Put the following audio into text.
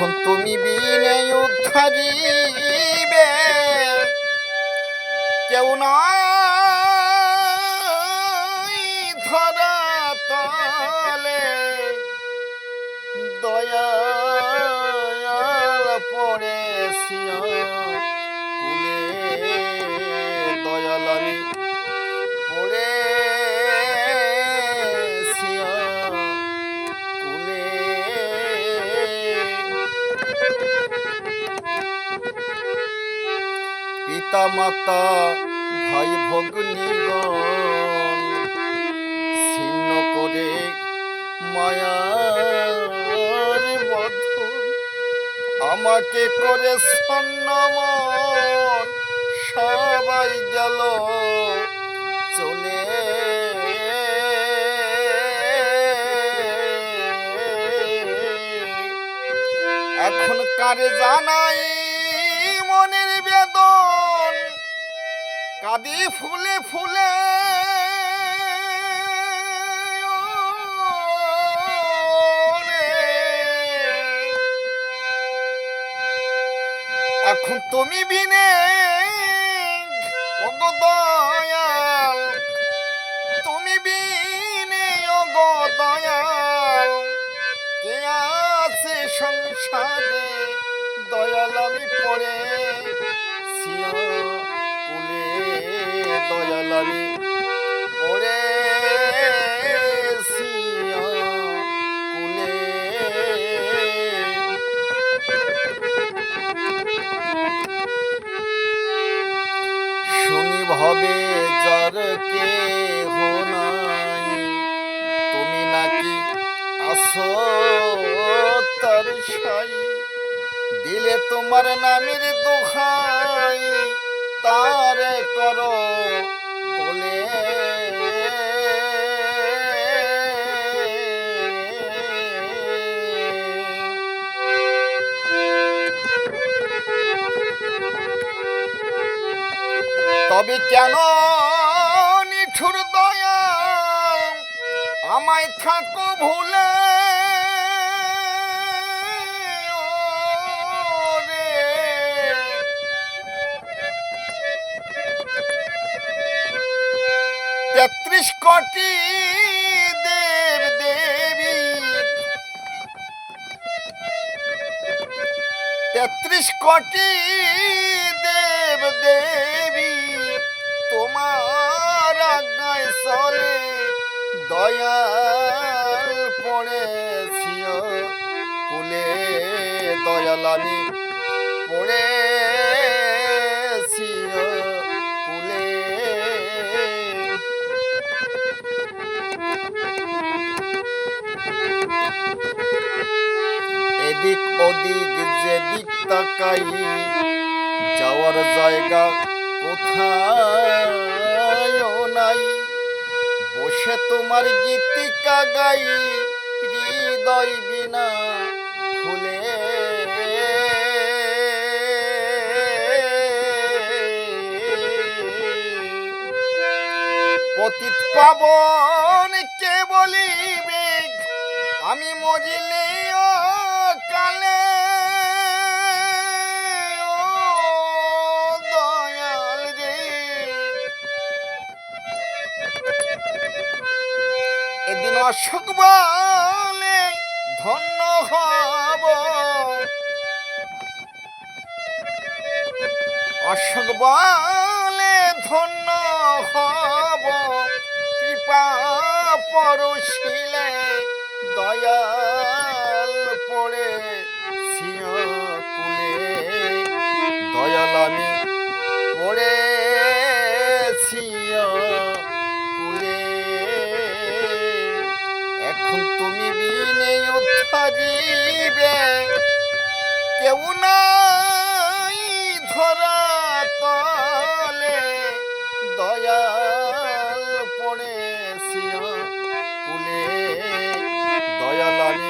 এখন তুমি বিনে উদ্ধারিবে কেউ নাই ধরা তলে। দয়াল পিতা মাতা ভাই ভগ্নীগণ করে মায়ার আমাকে করে সন্নমন সবাই গেল চলে। এখন কারে জানাই মনের বেদন? কাঁদি ফুলে ফুলে। এখন তুমি বিনে দয়াল, তুমি বিনে দয়াল। কে আছে সংসারে দয়াল আমি পড়ে কুলে দয়াল আমি কুলে। শুনি যার কে নাই, তুমি নাকি আসো তার সাই। দিলে তোমার নামের দোহাই তারে করো বলে। তবে কেন নিঠুর দয়া আমায় থাকো ভুলে? তেত্রিশ কোটি দেব দেবী। তেত্রিশ কোটি দেব দেবী। তোমার আজ্ঞায় চলে দয়াল পড়েছিল কুলে দয়াল আমি পড়েছিল এদিক ওদিক যেদিক তাকাই, যাওয়ার জায়গা কোথায় নাই। বসে তোমার গীতিকা গাই, হৃদয় বিনা খুলে। পতিত পাবন কে বলিবে? আমি মরিলে এদিন বলে ধন্য হব। অসুখ বলে ধন্য হব। কৃপা পরশিলে দয়াল পড়ে কুলে দিনে উত্থারিবে কেউ নাই ধরা তলে দয়াল পড়ে শিয়া কুলে। দয়াল আমি